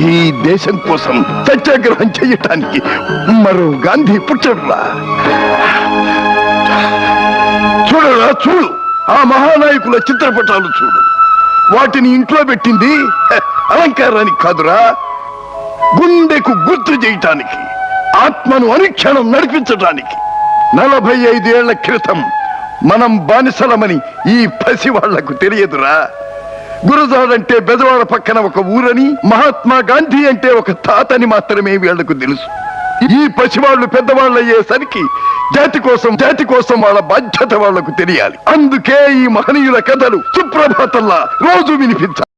ఈ దేశం కోసం సత్యాగ్రహం చేయటానికి మరో గాంధీ పుట్టడురా. చూడరా చూడు. ఆ మహానాయకుల చిత్రపటాలు చూడు. వాటిని ఇంట్లో పెట్టింది అలంకారానికి కాదురా. గుండెకు గుర్తు చేయటానికి ఆత్మను అనుక్షణం నడిపించటానికి నలభై ఐదేళ్ళ క్రితం మనం బానిసలమని ఈ పసి వాళ్ళకు తెలియదురా. గురజాడంటే బెదవాడ పక్కన ఒక ఊరని మహాత్మా గాంధీ అంటే ఒక తాతని మాత్రమే వీళ్ళకు తెలుసు. ఈ పసివాళ్ళు పెద్దవాళ్ళు అయ్యేసరికి జాతి కోసం జాతి కోసం వాళ్ళ బాధ్యత వాళ్ళకు తెలియాలి. అందుకే ఈ మహనీయుల కథలు సుప్రభాతంలా రోజు వినిపించాలి.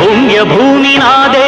పుణ్యభూమి నాదే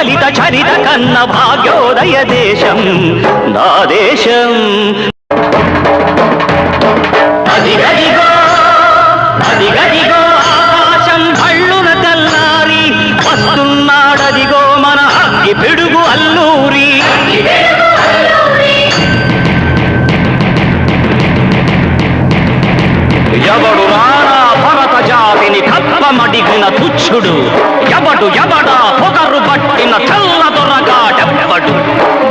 ఫలిత చరిత కన్న భాగ్యోదయ దేశం నా దేశం. అదిగదిగో ఆకాశం కళ్ళున తెల్లారి వస్తున్నాడదిగో మన అగ్గి పిడుగు అల్లూరి. ఎవడు మడిగిన తుచ్చుడు. ఎవడు ఎవడా పొగరు పట్టిన తెల్ల దొరగాడెవ్వడు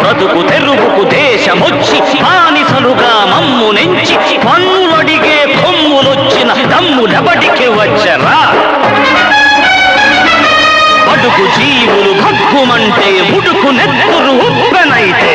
బ్రతుకు తెరువుకు దేశమొచ్చి బానిసలుగా మమ్ము నెంచి పన్నులడిగే కొమ్ములొచ్చిన దమ్ములెవడికి వచ్చరా. బడుకు జీవులు భగ్గుమంటే ముడుకు నెత్తురు ఉప్పెనైతే